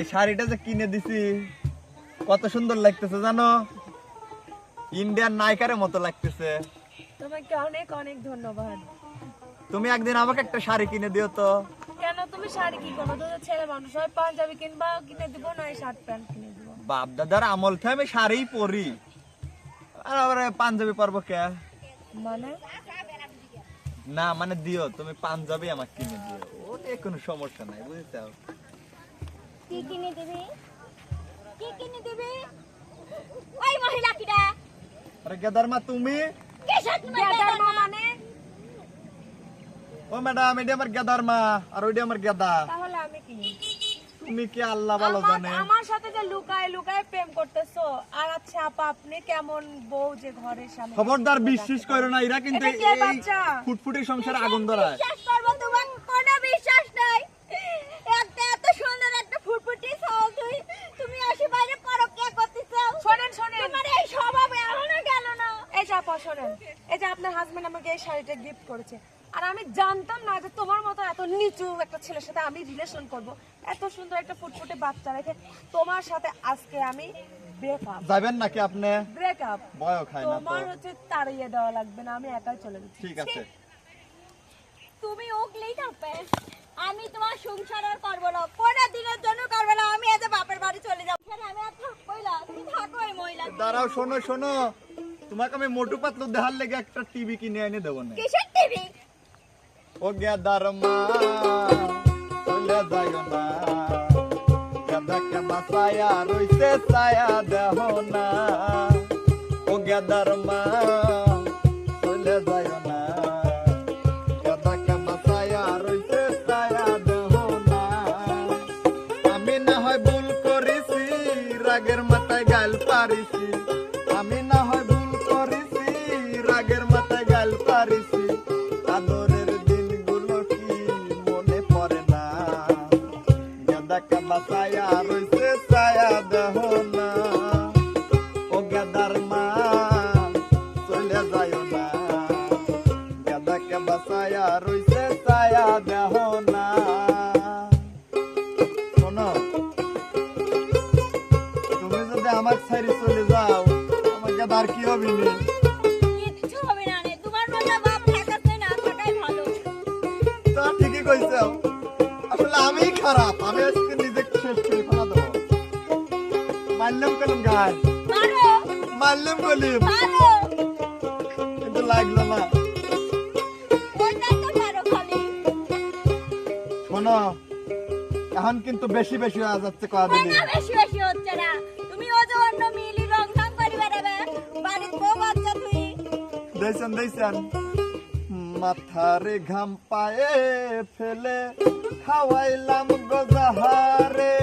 এই শাড়িটা যে কিনে দিছি কত সুন্দর লাগতেছে জানো? ইন্ডিয়ান নায়িকারের মতো লাগতেছে। তোমাকে অনেক অনেক ধন্যবাদ। তুমি একদিন আমাকে একটা শাড়ি কিনে দিও তো। কেন তুমি শাড়ি কি করো? তো ছেলে মানুষ হয় পাঞ্জাবি কিনবা কিনে দিব না এই শার্ট প্যান্ট কিনে দিব। বাপ দাদার আমল থেকে আমি শাড়িই পরি। আর আবার পাঞ্জাবি পরবো কে? মানে? না মানে দিও তুমি পাঞ্জাবি আমাকে কিনে দিও। ওটা কোনো সমস্যা নাই বুঝছ? কি কিনে দিবি? কি কিনে দিবি? ওই মহিলা কিডা আরে গেদার মা তুমি? কিসের তুমি? গেদার মা মানে? ও ম্যাডাম এটা আমার গেদার মা আর ওইটা আমার গেদা। তাহলে আমি কি? তুমি কি আল্লাহ ভালো জানে? আমার সাথে যে লুকায় লুকায় প্রেম করতেছো আর আচ্ছা আপা আপনি কেমন বউ যে ঘরের সামনে খবরদার বিশ্বাস করো না এরা কিন্তু এই বাচ্চা? ফুটফুটি সংসারে আগুন ধরায় বিশ্বাস করব তোমার কোনো বিশ্বাস নাই একটা এত সুন্দর একটা ফুটফুটি ছাও তুই তুমি আসি বাইরে পরকিয়া করতেছ শোনেন শোনেন তোমার এই স্বভাব এখনও গেল না এই যে এই যে আপনার হাজবেন্ড আমাকে এই শাড়িটা গিফট করেছে। আর আমি জানতাম না যে তোমার মতো এত নিচু একটা ছেলের সাথে আমি রিলেশন করব। এত সুন্দর একটা ফুটফুটে বাচ্চা রেখে তোমার সাথে আজকে আমি ব্রেকআপ যাবেন নাকি আপনি? ব্রেকআপ বয় খায় না তোমার হচ্ছে তাড়িয়ে দেওয়া লাগবে না আমি একাই চলে যাচ্ছি। ঠিক আছে। তুমি উগলেই থাকবে। আমি তোমার সংসার আর করব না। কোনো দিনের জন্য করব না। আমি এতে বাপের বাড়ি চলে যাব। আমি আর থাকবোই না। তুমি থাকো মহিলা। দাঁড়াও শোনো শোনো। তোমাকে আমি মোটু পাতলু দেখার লেগে একটা টিভি কিনে এনে দেবো না। কিসের টিভি ও গেদার মা চলে না। গেদা রইছে দেহ না। ও গেদার মা চলে না। বাসায়া রইছে ছায়া দেহ না। শোনো তুমি যদি আমার ছাড়ি চলে যাও আমাকে আর কি হবে নি? ঠিকই কইছো। আসলে আমি খারাপ আমি আজকে নিজেকে শেষ করে ফেলা দেবো। মারলাম কলম গান? মারলাম কলিম কিন্তু লাগল না। শোনো এখন কিন্তু বেশি বেশি হয়ে যাচ্ছে কয়া দিলি না বেশি বেশি হচ্ছে না। তুমি ও যে অন্য মিলি রং ঢং করি বেড়াবে বাড়ির বউ বাচ্চা তুই মাথারে ঘাম পায়ে ফেলে খাওয়াইলাম গোজাহারে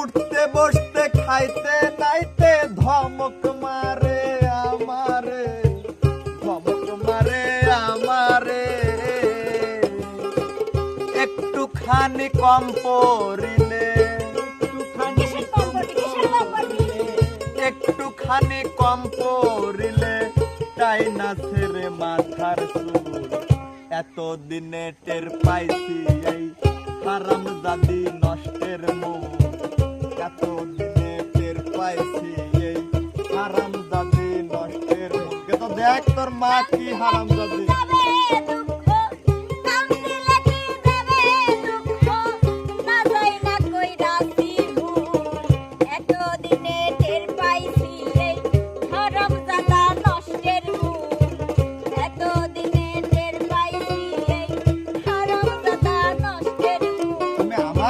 উঠতে বসতে খাইতে নাইতে ধমক মারে। কম পড়িলে একটুখানি কম পড়িলে? তাই না ছেড়ে মাথার চুল এত দিনে টের পাইছি এই হারাম দাদি নষ্টের মুখ এত দিনে টের পাইছি এই হারাম দাদি নষ্টের মুখ তো দেখ তোর মা কি হারাম দাদি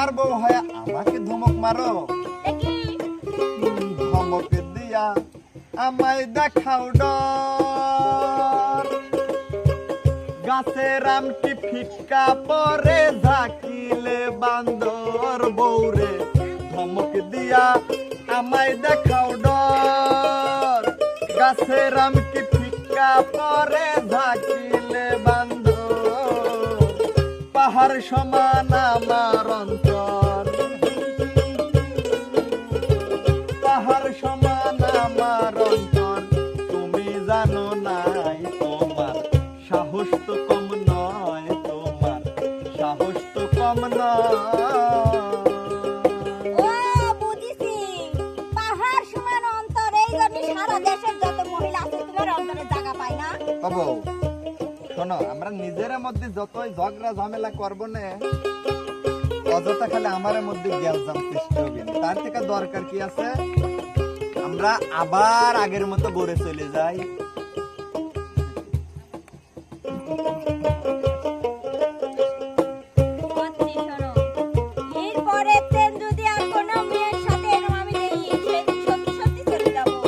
আমার বউ হয় আমাকে ধমক মারো। ধমক দিয়া আমায় দেখাও ডর। গাছের আমটি ফিটকা পরে ঝাকিলে বান্দর বৌরে ধমক দিয়া আমায় দেখাও ডর। গাছের আমটি ফিটকা পরে ঝাকিলে তোমার সমান আমার অন্তর। তাহার সমান আমার অন্তর। তুমি জানো নাই তোমার সাহস তো কম নয় তোমার সাহস তো কম নয়। সারা দেশের যত মহিলা আছে তোমার অন্তরে জায়গা পায় না? শোনো আমরা নিজের মধ্যে যতই ঝগড়া ঝামেলা করব না অযথা খালি আমার মধ্যে গ্যালজাম সৃষ্টি হবে। তার থেকে দরকার কি আছে? আমরা আবার আগের মতো গড়ে চলে যাই।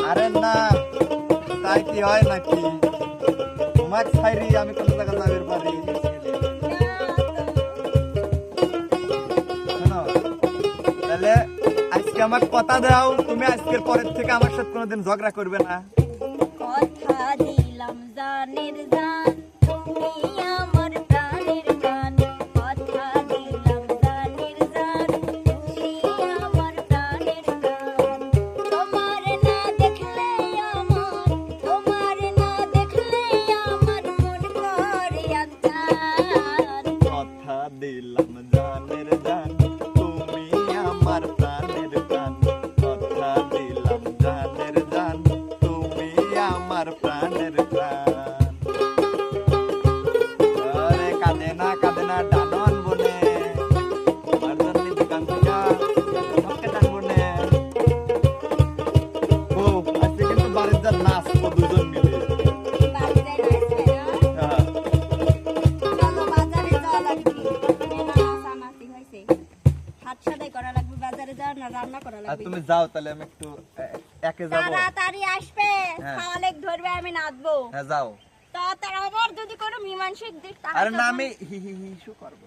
আর না তাই কি হয় নাকি? তোমার খাইরি আমি কত টাকা পারি তাহলে আজকে আমার কথা দাও, তুমি আজকের পরের থেকে আমার সাথে কোনোদিন ঝগড়া করবে না। কথা দিলাম জানের জান লাগবে তুমি যাও তাহলে আমি একটু একে যাব। তাড়াতাড়ি আসবে হ্যাঁ। খাওয়ালেক ধরবে আমি নাচবো। হ্যাঁ যাও। তার আবার যদি কোনো মীমাংসিক দিক আরে না আমি হি হি হি শু করব